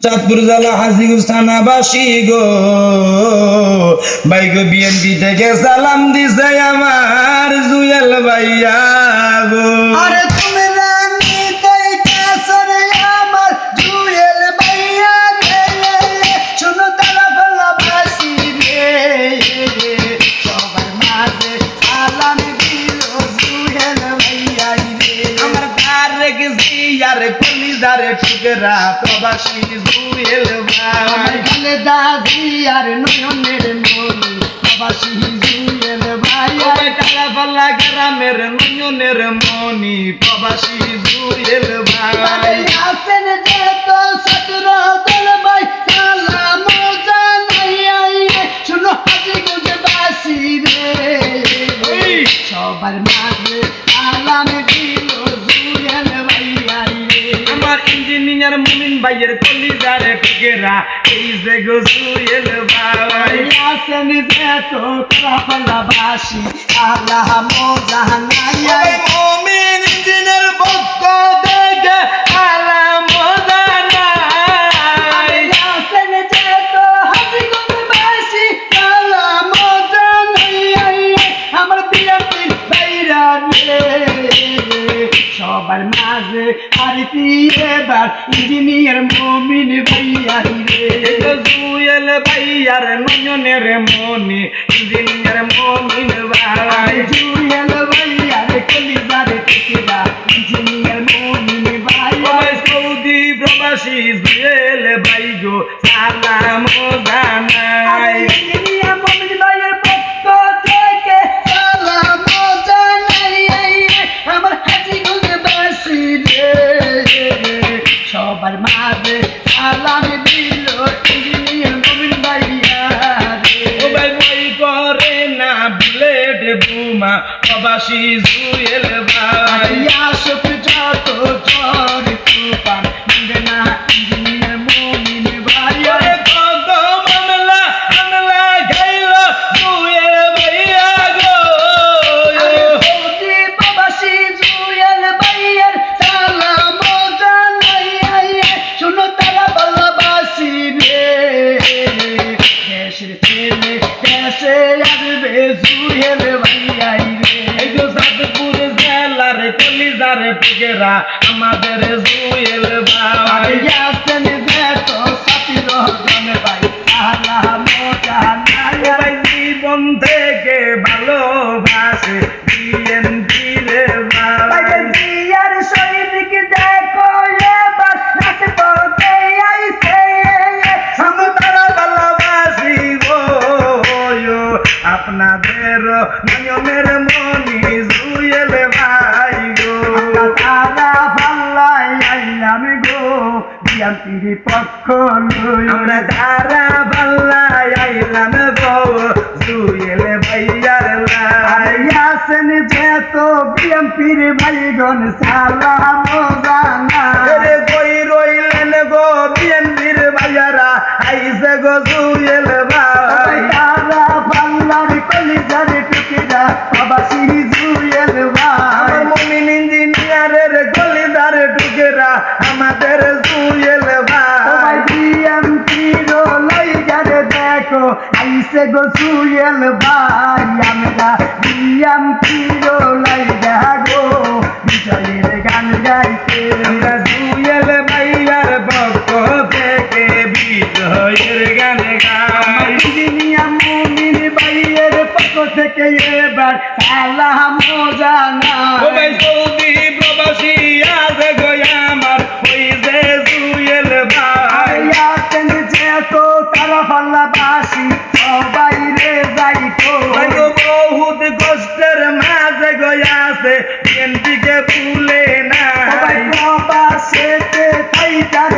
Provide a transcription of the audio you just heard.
চাঁদপুর জেলা হাজিগঞ্জ থানাবাসী গো। বাইক বিএনপি থেকে সালাম দিছে আমার জুয়েল ভাইয়া গো। কলিজারে টুকরা প্রবাসী জুয়েল ভাই। গলে দাদি আর নয়নের মনি প্রবাসী জুয়েল ভাই। টাকা পাল্লা গ্রামের নয়নের মনি প্রবাসী জুয়েল ভাই। আসেন যে তো সতর দল ইঞ্জিনিয়ার মুমিন ভাইয়ের কলিজারে টুকরা এই যে গো জুয়েল ভাই। আসেন যেত কাফলা বাসি আল্লাহ মোজাহানাই ওই মুমিন! মাঝে আর এবার ইঞ্জিনিয়ার মমিন ভাইয়া রে? জুয়েল ভাইয়ার নয়নের মনি ইঞ্জিনিয়ার মুমিন ভাই। জুয়েল ভাইয়া রে কলিজারে টিকিরা ইঞ্জিনিয়ার মমিন ওই সৌদি প্রবাসী জুয়েল ভাই গো সালাম জানাই। সবার মাঝে সালাম দিল ইঞ্জিনিয়ার গোবিন ভাইয়া মোবাইল বই করে না বুলেট বুমা প্রবাসী জুয়েল ভাই। আইয়া সুখ যত ঝড় তুফান দেশের ছেলে দেশে আসবে জুয়েল ভাইয়াই রে এই যে সাতপুর জেলার কলিজার টুকেরা আমাদের জুয়েল ভাই নয়নের মনি জুয়েল ভাই গো। তারা ভাল্লাই আইলাম গো বিয়ান্তির পক্ষ আমরা তারা ভাল্লা আইলাম গো জুয়েল ভাইয়ার লাই। আইয়াছেন যে তো বিএমপির ভাইগণ সালাম জানা রইলেন গো বিএনপির ভাইয়ারা আইসে গো জুয়েল ভাই। বাবাসি জুয়েল ভাই। মুমিন ইঞ্জিনিয়ারের গলিদার টুকেরা আমাদের জুয়েল ভাই। বিএমপির লাইগারে দেখো আইসে গো সুয়েল ভাই। আমরা বিএমপির লাইগা থেকে এবার সালাম জানা। ও ভাই সৌদি প্রবাসী আছে আমার ওই যে জুয়েল ভাই। আইয়াছেন যে তো তারা ভাল্লাবাসি সবাই রে যাইতো বহুত কষ্টের মাঝে গয়াছে বিএনপিকে ভুলে না সবাই তাইটারে